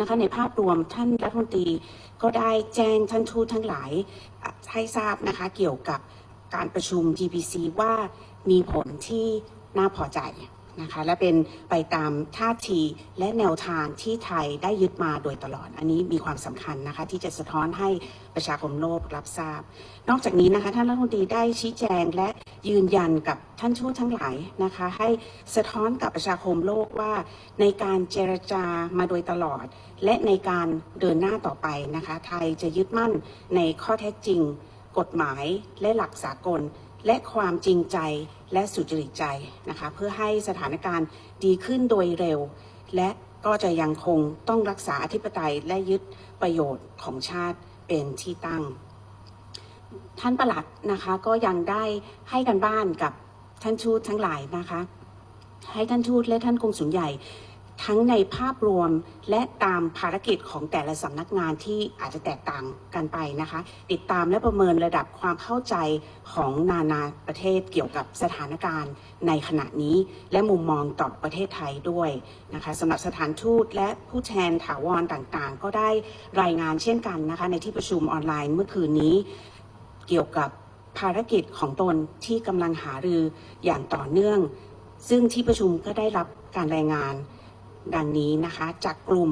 นะคะในภาพรวมท่านรัฐมนตรีก็ได้แจ้งท่านทูตทั้งหลายให้ทราบนะคะเกี่ยวกับการประชุม GPC ว่ามีผลที่น่าพอใจ นะคะและเป็นไปตามท่าทีและแนวทางที่ไทยได้ยึดมาโดยตลอด อันนี้มีความสำคัญนะคะที่จะสะท้อนให้ประชาคมโลกรับทราบ นอกจากนี้นะคะท่านรัฐมนตรีได้ชี้แจงและยืนยันกับท่านทูตทั้งหลายนะคะให้สะท้อนกับประชาคมโลกว่า ในการเจรจามาโดยตลอด และในการเดินหน้าต่อไปนะคะไทยจะยึดมั่นในข้อเท็จจริง กฎหมายและหลักสากล และความจริงใจและสุจริตใจนะคะเพื่อให้สถานการณ์ดีขึ้นโดยเร็ว และก็จะยังคงต้องรักษาอธิปไตยและยึดประโยชน์ของชาติเป็นที่ตั้ง ท่านประหลัดนะคะก็ยังได้ให้กันบ้านกับท่านทูตทั้งหลายนะคะ ให้ท่านทูตและท่านกงสุลใหญ่ ทั้งในภาพรวมและตามภารกิจของแต่ละสำนักงานที่อาจจะแตกต่างกันไปนะคะ ติดตามและประเมินระดับความเข้าใจของนานาประเทศเกี่ยวกับสถานการณ์ในขณะนี้ และมุมมองต่อประเทศไทยด้วยนะคะสำหรับสถานทูตและผู้แทนถาวรต่างๆ ก็ได้รายงานเช่นกันนะคะ ในที่ประชุมออนไลน์เมื่อคืนนี้เกี่ยวกับภารกิจของตนที่กำลังหารืออย่างต่อเนื่อง ซึ่งที่ประชุมก็ได้รับการรายงาน ดังนี้นะคะจากกลุ่ม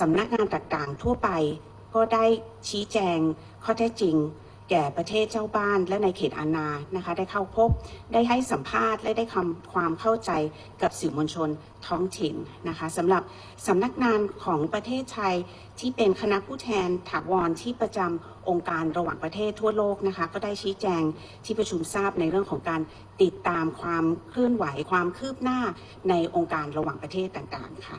สำนักงานต่างๆทั่วไปก็ได้ชี้แจงข้อเท็จจริง แก่ประเทศเจ้าบ้านและในเขตอาณานะคะ ได้เข้าพบได้ให้สัมภาษณ์และได้คำความเข้าใจกับสื่อมวลชนท้องถิ่นนะคะสำหรับสำนักงานของประเทศไทยที่เป็นคณะผู้แทนถาวรที่ประจำองค์การระหว่างประเทศทั่วโลกนะคะ ก็ได้ชี้แจงที่ประชุมทราบในเรื่องของการติดตามความเคลื่อนไหวความคืบหน้าในองค์การระหว่างประเทศต่างๆค่ะ